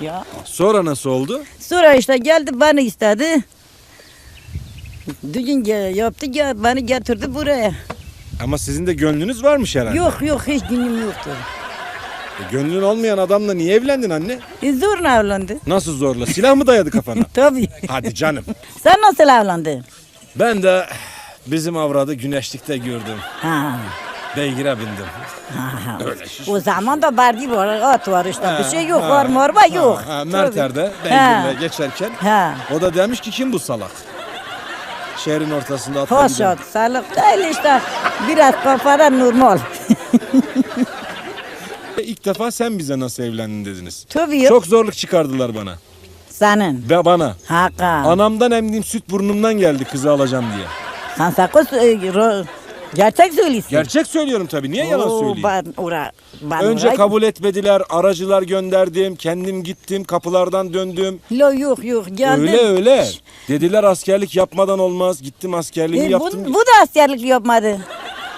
Ya. Sonra nasıl oldu? Sonra işte geldi beni istedi. Düğün yaptı ya beni getirdi buraya. Ama sizin de gönlünüz varmış herhalde. Yok yok hiç günüm yoktu. E, gönlün olmayan adamla niye evlendin anne? E, zorla evlendi. Nasıl zorla? Silah mı dayadı kafana? Tabii. Hadi canım. Sen nasıl evlendin? Ben de bizim avradı güneşlikte gördüm. Ha. Beygire bindim. ha. Öyle şiş. O zaman da bardi var, at var işte. bir şey yok, var morba yok. Ha. Merter'de beygirle geçerken Ha. o da demiş ki kim bu salak? Şehrin ortasında atla gidiyor. ol, sağlık değil işte. Biraz kafadan normal. İlk defa sen bize nasıl evlendin dediniz. Tabii yok. Çok zorluk çıkardılar bana. Senin. Ve bana. Hakan. Anamdan emdiğim süt burnumdan geldi kızı alacağım diye. Sen sakız e, ro- gerçek söylüyorsun. Gerçek söylüyorum tabii. Niye yalan Oo, söyleyeyim? Ben ora, ben Önce oraya- kabul etmediler, aracılar gönderdim, kendim gittim, kapılardan döndüm. Lo yok yok geldim. Öyle öyle. Dediler askerlik yapmadan olmaz. Gittim askerliğimi E, bu, yaptım. bu da askerlik yapmadı.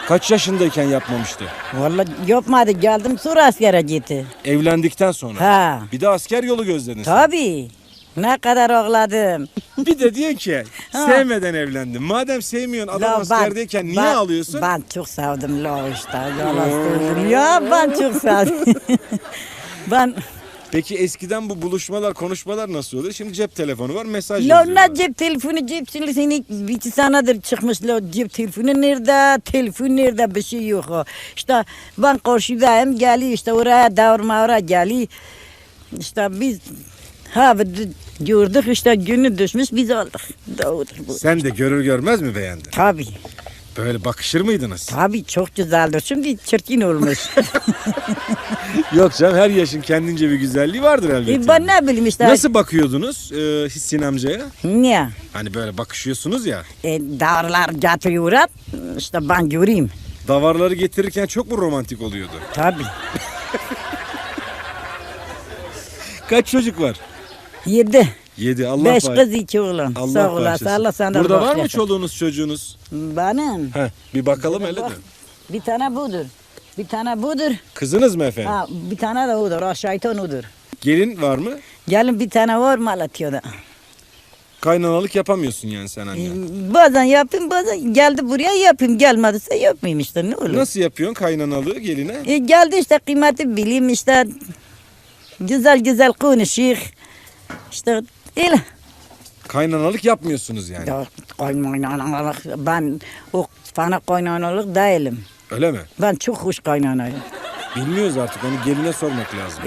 Kaç yaşındayken yapmamıştı? Vallahi yapmadı geldim sonra askere gitti. Evlendikten sonra. Ha. Bir de asker yolu gözledin sen. Tabii. Ne kadar ağladım. Bir de diyor ki Ha. sevmeden evlendim. Madem sevmiyorsun adam La, askerdeyken niye ben- alıyorsun? Ben çok sevdim la işte. Yalan. Ya ben çok sevdim. ben Peki eskiden bu buluşmalar, konuşmalar nasıl oluyor? Şimdi cep telefonu var, mesaj la yazıyorlar. ne cep telefonu cep telefonu bir iki senedir çıkmış la cep telefonu nerede telefon nerede bir şey yok. o. İşte ben karşıdayım geliyor işte oraya davurma oraya geliyor. İşte biz ha d- gördük işte günü düşmüş biz aldık. Doğduk bu. Sen de görür görmez mi beğendin? Tabii. Böyle bakışır mıydınız? Tabii çok güzeldi. Şimdi çirkin olmuş. Yok canım her yaşın kendince bir güzelliği vardır elbette. e ben ne bileyim işte. Nasıl bakıyordunuz e, Hissin amcaya? Niye? Hani böyle bakışıyorsunuz ya. E, dağlar getiriyor. İşte ben göreyim. Davarları getirirken çok mu romantik oluyordu? Tabii. Kaç çocuk var? Yedi. Yedi. Allah Beş bağış- kız iki oğlan. Allah Sağ olasın. bağışlasın. Allah senden Burada var mı bağışlasın. çoluğunuz çocuğunuz? Benim. Heh, bir bakalım hele de. Bak, Bir tane budur. Bir tane budur. Kızınız mı efendim? Ha, bir tane de odur. O şeytan odur. Gelin var mı? Gelin bir tane var Malatya'da. Kaynanalık yapamıyorsun yani sen anne. E, Bazen yapayım bazen geldi buraya yapayım. Gelmediyse yapmayayım işte ne olur. Nasıl yapıyorsun kaynanalığı geline? E, geldi işte kıymeti bileyim işte. Güzel güzel konuşuyor. İşte öyle. Kaynanalık yapmıyorsunuz yani. Ya kaynanalık ben o fana kaynanalık değilim. Öyle mi? Ben çok hoş kaynanayım. Bilmiyoruz artık onu geline sormak lazım.